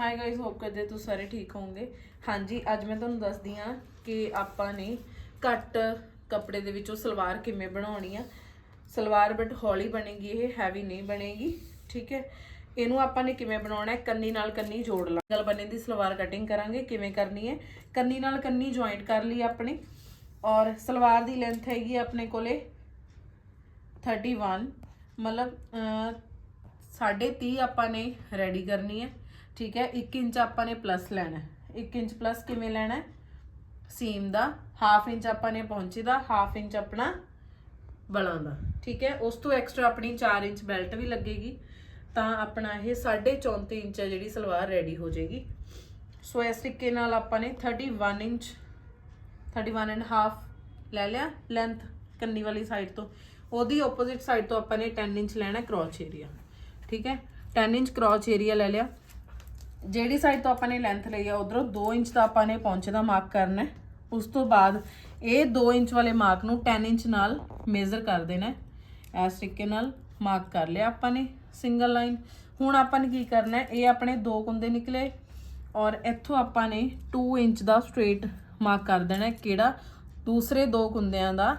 Hi guys hop ਕਰਦੇ ਤੁਸੀਂ ਸਾਰੇ ਠੀਕ ਹੋਵੋਗੇ। ਹਾਂਜੀ ਅੱਜ ਮੈਂ ਤੁਹਾਨੂੰ ਦੱਸਦੀ ਹਾਂ ਕਿ ਆਪਾਂ ਨੇ ਘੱਟ ਕੱਪੜੇ ਦੇ ਵਿੱਚੋਂ ਸਲਵਾਰ ਕਿਵੇਂ ਬਣਾਉਣੀ ਆ। ਸਲਵਾਰ ਬਟ ਹੌਲੀ ਬਣੇਗੀ ਇਹ ਹੈਵੀ ਨਹੀਂ ਬਣੇਗੀ ਠੀਕ ਹੈ। ਇਹਨੂੰ ਆਪਾਂ ਨੇ ਕਿਵੇਂ ਬਣਾਉਣਾ ਹੈ? ਕੰਨੀ ਨਾਲ ਕੰਨੀ ਜੋੜ ਲਾ। ਗਲ ਬੰਨੇ ਦੀ ਸਲਵਾਰ ਕਟਿੰਗ ਕਰਾਂਗੇ ਕਿਵੇਂ ਕਰਨੀ ਹੈ? ਕੰਨੀ ਨਾਲ ਕੰਨੀ ਜੁਆਇੰਟ ਕਰ ਲਈ ਆਪਣੇ। ਔਰ ਸਲਵਾਰ ਦੀ ਲੈਂਥ ਹੈਗੀ ਆਪਣੇ ਕੋਲੇ 31 ਮਤਲਬ ਅਹ, ਸਾਢੇ 30 ਆਪਾਂ ਨੇ ਰੈਡੀ ਕਰਨੀ ਹੈ। ਠੀਕ ਹੈ 1 ਇੰਚ ਆਪਾਂ ਨੇ ਪਲੱਸ ਲੈਣਾ ਹੈ। 1 ਇੰਚ ਪਲੱਸ ਕਿਵੇਂ ਲੈਣਾ ਸੀਮ ਦਾ ਹਾਫ ਇੰਚ ਆਪਾਂ ਨੇ ਪਹੁੰਚੇ ਦਾ ਹਾਫ ਇੰਚ ਆਪਣਾ ਬਲਾਂ ਦਾ। ਠੀਕ ਹੈ, ਉਸ ਤੋਂ ਐਕਸਟਰਾ ਆਪਣੀ 4 ਇੰਚ ਬੈਲਟ ਵੀ ਲੱਗੇਗੀ। ਤਾਂ ਆਪਣਾ ਇਹ 34 ਇੰਚ ਹੈ ਜਿਹੜੀ ਸਲਵਾਰ ਰੈਡੀ ਹੋ ਜਾਏਗੀ। ਸੋ ਇਸ ਤਰੀਕੇ ਨਾਲ ਆਪਾਂ ਨੇ 31 ਇੰਚ 31 ਐਂਡ ਹਾਫ ਲੈ ਲਿਆ ਲੈਂਥ ਕੰਨੀ ਵਾਲੀ ਸਾਈਡ ਤੋਂ। ਉਹਦੀ ਆਪੋਜ਼ਿਟ ਸਾਈਡ ਤੋਂ ਆਪਾਂ ਨੇ 10 ਇੰਚ ਲੈਣਾ ਕ੍ਰੋਚ ਏਰੀਆ ਠੀਕ ਹੈ 10 ਇੰਚ ਕ੍ਰੋਚ ਏਰੀਆ ਲੈ ਲਿਆ। ਜਿਹੜੀ ਸਾਈਡ ਤੋਂ ਆਪਾਂ ਨੇ ਲੈਂਥ ਲਈ ਆ, ਉਧਰੋਂ 2 ਇੰਚ ਦਾ ਆਪਾਂ ਨੇ ਪਹੁੰਚੇ ਦਾ ਮਾਰਕ ਕਰਨਾ ਹੈ। ਉਸ ਤੋਂ ਬਾਅਦ ਇਹ 2 ਇੰਚ ਵਾਲੇ ਮਾਰਕ ਨੂੰ 10 ਇੰਚ ਨਾਲ ਮੇਜ਼ਰ ਕਰ ਦੇਣਾ ਹੈ। ਇਸ ਤਰੀਕੇ ਨਾਲ ਮਾਰਕ ਕਰ ਲਿਆ ਆਪਾਂ ਨੇ ਸਿੰਗਲ ਲਾਈਨ ਹੁਣ ਆਪਾਂ ਨੇ ਕੀ ਕਰਨਾ ਹੈ, ਇਹ ਆਪਣੇ ਦੋ ਕੁੰਦੇ ਨਿਕਲੇ ਔਰ ਇੱਥੋਂ ਆਪਾਂ ਨੇ 2 ਇੰਚ ਦਾ ਸਟ੍ਰੇਟ ਮਾਰਕ ਕਰ ਦੇਣਾ ਹੈ, ਕਿਹੜਾ? ਦੂਸਰੇ ਦੋ ਕੁੰਦਿਆਂ ਦਾ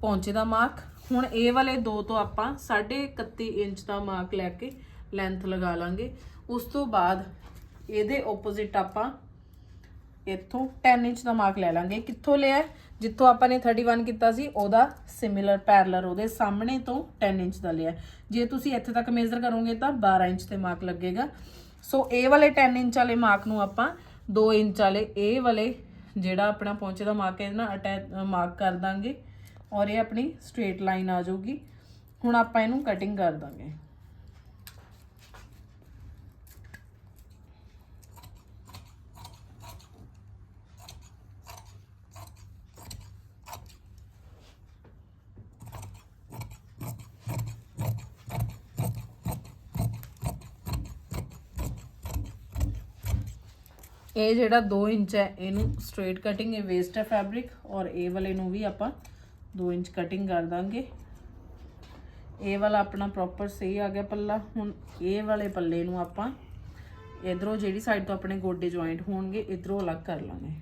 ਪੌਂਚੇ ਦਾ ਮਾਰਕ ਹੁਣ ਇਹ ਵਾਲੇ ਦੋ ਤੋਂ ਆਪਾਂ 31 ਇੰਚ ਦਾ ਮਾਰਕ ਲੈ ਕੇ ਲੈਂਥ ਲਗਾ ਲਾਂਗੇ। ਉਸ ਤੋਂ ਬਾਅਦ ਇਹਦੇ ਆਪੋਜ਼ਿਟ ਆਪਾਂ ਇੱਥੋਂ 10 ਇੰਚ ਦਾ ਮਾਰਕ ਲੈ ਲਾਂਗੇ। ਕਿੱਥੋਂ ਲਿਆ ਜਿੱਥੋਂ ਆਪਾਂ ਨੇ 31 ਕੀਤਾ ਸੀ, ਉਹਦਾ ਸਿਮਿਲਰ ਪੈਰਲਰ ਉਹਦੇ ਸਾਹਮਣੇ ਤੋਂ 10 ਇੰਚ ਦਾ ਲਿਆ ਜੇ ਤੁਸੀਂ ਇੱਥੇ ਤੱਕ ਮੇਜ਼ਰ ਕਰੋਗੇ ਤਾਂ 12 ਇੰਚ ਤੇ ਮਾਰਕ ਲੱਗੇਗਾ। ਸੋ ਇਹ ਵਾਲੇ 10 ਇੰਚ ਵਾਲੇ ਮਾਰਕ ਨੂੰ ਆਪਾਂ 2 ਇੰਚ ਵਾਲੇ ਇਹ ਵਾਲੇ ਜਿਹੜਾ ਆਪਣਾ ਪਹੁੰਚੇ ਦਾ ਮਾਰਕ ਹੈ ਨਾ ਅਟੈਚ ਮਾਰਕ ਕਰ ਦਾਂਗੇ ਔਰ ਇਹ ਆਪਣੀ ਸਟ੍ਰੇਟ ਲਾਈਨ ਆ ਜਾਊਗੀ। ਹੁਣ ਆਪਾਂ ਇਹਨੂੰ ਕਟਿੰਗ ਕਰ ਦਾਂਗੇ। ਇਹ ਜਿਹੜਾ 2 ਇੰਚ ਹੈ, ਇਹਨੂੰ ਸਟ੍ਰੇਟ ਕਟਿੰਗ ਇਹ ਵੇਸਟ ਹੈ ਫੈਬਰਿਕ ਔਰ ਇਹ ਵਾਲੇ ਨੂੰ ਵੀ ਆਪਾਂ 2 ਇੰਚ ਕਟਿੰਗ ਕਰ ਦਾਂਗੇ। ਇਹ ਵਾਲਾ ਆਪਣਾ ਪ੍ਰੋਪਰ ਸਹੀ ਆ ਗਿਆ ਪੱਲਾ। ਹੁਣ ਇਹ ਵਾਲੇ ਪੱਲੇ ਨੂੰ ਆਪਾਂ ਇਧਰੋਂ ਜਿਹੜੀ ਸਾਈਡ ਤੋਂ ਆਪਣੇ ਗੋਡੇ ਜੁਆਇੰਟ ਹੋਣਗੇ, ਇਧਰੋਂ ਅਲੱਗ ਕਰ ਲਾਂਗੇ।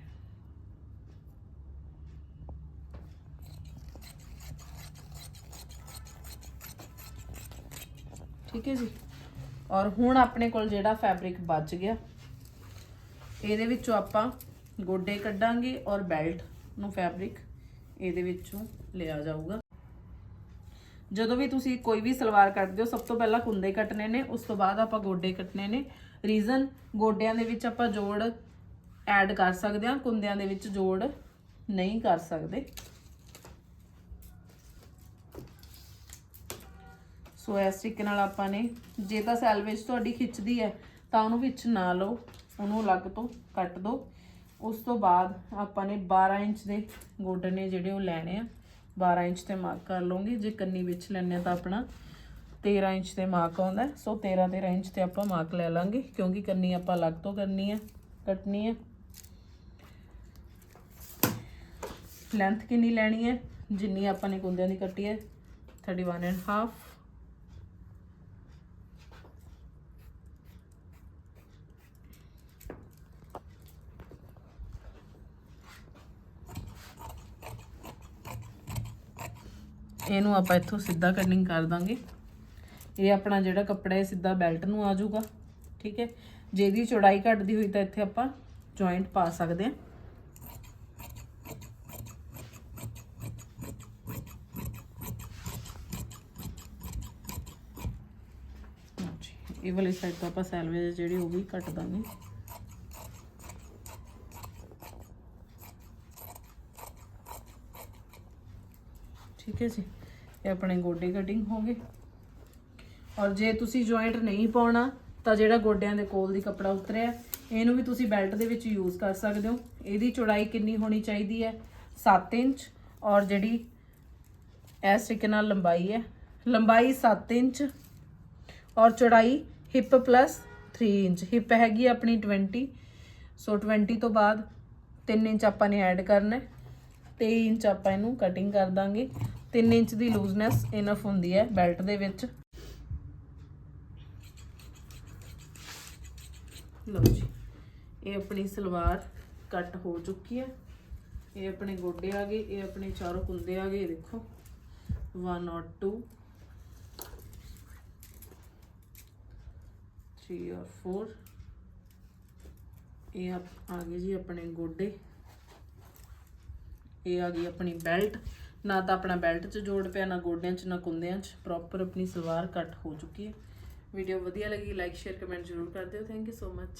ਠੀਕ ਹੈ ਜੀ? ਔਰ ਹੁਣ ਆਪਣੇ ਕੋਲ ਜਿਹੜਾ ਫੈਬਰਿਕ ਬਚ ਗਿਆ ਇਹਦੇ ਵਿੱਚੋਂ ਆਪਾਂ ਗੋਡੇ ਕੱਢਾਂਗੇ ਔਰ ਬੈਲਟ ਨੂੰ ਫੈਬਰਿਕ ਇਹਦੇ ਵਿੱਚੋਂ ਲਿਆ ਜਾਊਗਾ। ਜਦੋਂ ਵੀ ਤੁਸੀਂ ਕੋਈ ਵੀ ਸਲਵਾਰ ਕੱਟਦੇ ਹੋ, ਸਭ ਤੋਂ ਪਹਿਲਾਂ ਕੁੰਦੇ ਕੱਟਨੇ ਨੇ, ਉਸ ਤੋਂ ਬਾਅਦ ਆਪਾਂ ਗੋਡੇ ਕੱਟਨੇ ਨੇ। ਰੀਜ਼ਨ ਗੋਡਿਆਂ ਦੇ ਵਿੱਚ ਆਪਾਂ ਜੋੜ ਐਡ ਕਰ ਸਕਦੇ ਹਾਂ, ਕੁੰਦਿਆਂ ਦੇ ਵਿੱਚ ਜੋੜ ਨਹੀਂ ਕਰ ਸਕਦੇ। ਸੋ ਇਸ ਤਰੀਕੇ ਨਾਲ ਆਪਾਂ ਨੇ, ਜੇ ਤਾਂ ਸੈਲਵੇਜ ਤੁਹਾਡੀ ਖਿੱਚਦੀ ਹੈ, ਤਾਂ ਉਹਨੂੰ ਵਿੱਚ ਨਾ ਲਓ। ਉਹਨੂੰ ਅਲੱਗ ਤੋਂ ਕੱਟ ਦਿਓ ਉਸ ਤੋਂ ਬਾਅਦ ਆਪਾਂ ਨੇ 12 ਇੰਚ ਦੇ ਗੋਡੇ ਨੇ ਜਿਹੜੇ ਉਹ ਲੈਣੇ ਆ 12 ਇੰਚ ਤੇ ਮਾਰਕ ਕਰ ਲਵਾਂਗੇ। ਜੇ ਕੰਨੀ ਵਿੱਚ ਲੈਣੇ ਤਾਂ ਆਪਣਾ 13 ਇੰਚ ਤੇ ਮਾਰਕ ਆਉਂਦਾ ਸੋ 13 13 ਇੰਚ ਤੇ ਆਪਾਂ ਮਾਰਕ ਲੈ ਲਾਂਗੇ, ਕਿਉਂਕਿ ਕੰਨੀ ਆਪਾਂ ਅਲੱਗ ਤੋਂ ਕਰਨੀ ਹੈ ਕੱਟਣੀ ਹੈ ਲੈਂਥ ਕਿੰਨੀ ਲੈਣੀ ਹੈ? ਜਿੰਨੀ ਆਪਾਂ ਨੇ ਗੁੰਦਿਆਂ ਦੀ ਕੱਟੀ ਹੈ 31 1/2 ਇਹਨੂੰ ਆਪਾਂ ਇੱਥੋਂ ਸਿੱਧਾ ਕਟਿੰਗ ਕਰ ਦਾਂਗੇ। ਇਹ ਆਪਣਾ ਜਿਹੜਾ ਕੱਪੜਾ ਹੈ ਸਿੱਧਾ ਬੈਲਟ ਨੂੰ ਆ ਜਾਊਗਾ ਠੀਕ ਹੈ? ਜੇ ਇਹਦੀ ਚੌੜਾਈ ਘਟਦੀ ਹੋਈ ਤਾਂ ਇੱਥੇ ਆਪਾਂ ਜੁਆਇੰਟ ਪਾ ਸਕਦੇ ਹਾਂ। ਹਾਂਜੀ, ਇਹ ਵਾਲੀ ਸਾਈਡ ਤੋਂ ਆਪਾਂ ਸੈਲਵੇਜ ਜਿਹੜੀ ਉਹ ਵੀ ਕੱਟ ਦਾਂਗੇ। ਠੀਕ ਹੈ ਜੀ? ਇਹ ਆਪਣੇ ਗੋਡੇ ਕਟਿੰਗ ਹੋ ਗਏ। ਔਰ ਜੇ ਤੁਸੀਂ ਜੁਆਇੰਟ ਨਹੀਂ ਪਾਉਣਾ, ਤਾਂ ਜਿਹੜਾ ਗੋਡਿਆਂ ਦੇ ਕੋਲ ਦੀ ਕੱਪੜਾ ਉਤਰਿਆ, ਇਹਨੂੰ ਵੀ ਤੁਸੀਂ ਬੈਲਟ ਦੇ ਵਿੱਚ ਯੂਜ਼ ਕਰ ਸਕਦੇ ਹੋ। ਇਹਦੀ ਚੌੜਾਈ ਕਿੰਨੀ ਹੋਣੀ ਚਾਹੀਦੀ ਹੈ? 7 ਇੰਚ। ਔਰ ਜਿਹੜੀ ਇਸ ਤਰੀਕੇ ਨਾਲ ਲੰਬਾਈ ਹੈ, ਲੰਬਾਈ 7 ਇੰਚ ਔਰ ਚੌੜਾਈ ਹਿਪ ਪਲੱਸ 3 ਇੰਚ। ਹਿਪ ਹੈਗੀ ਆਪਣੀ 20 ਸੋ 20 ਤੋਂ ਬਾਅਦ 3 ਇੰਚ ਆਪਾਂ ਨੇ ਐਡ ਕਰਨਾ ਹੈ। 23 ਇੰਚ ਆਪਾਂ ਇਹਨੂੰ ਕਟਿੰਗ ਕਰ ਦਾਂਗੇ। 3 ਇੰਚ ਦੀ ਲੂਜ਼ਨੈਸ ਇਨਫ ਹੁੰਦੀ ਹੈ ਬੈਲਟ ਦੇ ਵਿੱਚ। ਲਓ ਜੀ, ਇਹ ਆਪਣੀ ਸਲਵਾਰ ਕੱਟ ਹੋ ਚੁੱਕੀ ਹੈ। ਇਹ ਆਪਣੇ ਗੋਡੇ ਆ ਗਏ, ਇਹ ਆਪਣੇ ਚਾਰੋਂ ਕੁੰਦੇ ਆ ਗਏ, ਦੇਖੋ। 1 ਔਰ 2 3 ਔਰ 4 ਇਹ ਆਪ- ਆ ਗਏ ਜੀ ਆਪਣੇ ਗੋਡੇ। ਇਹ ਆ ਗਈ ਆਪਣੀ ਬੈਲਟ। ਨਾ ਤਾਂ ਆਪਣਾ ਬੈਲਟ 'ਚ ਜੋੜ ਪਿਆ, ਨਾ ਗੋਡਿਆਂ 'ਚ, ਨਾ ਕੁੰਦਿਆਂ 'ਚ। ਪ੍ਰੋਪਰ ਆਪਣੀ ਸਲਵਾਰ ਕੱਟ ਹੋ ਚੁੱਕੀ ਹੈ। ਵੀਡੀਓ ਵਧੀਆ ਲੱਗੀ ਲਾਈਕ ਸ਼ੇਅਰ ਕਮੈਂਟ ਜ਼ਰੂਰ ਕਰ ਦਿਓ। Thank you so much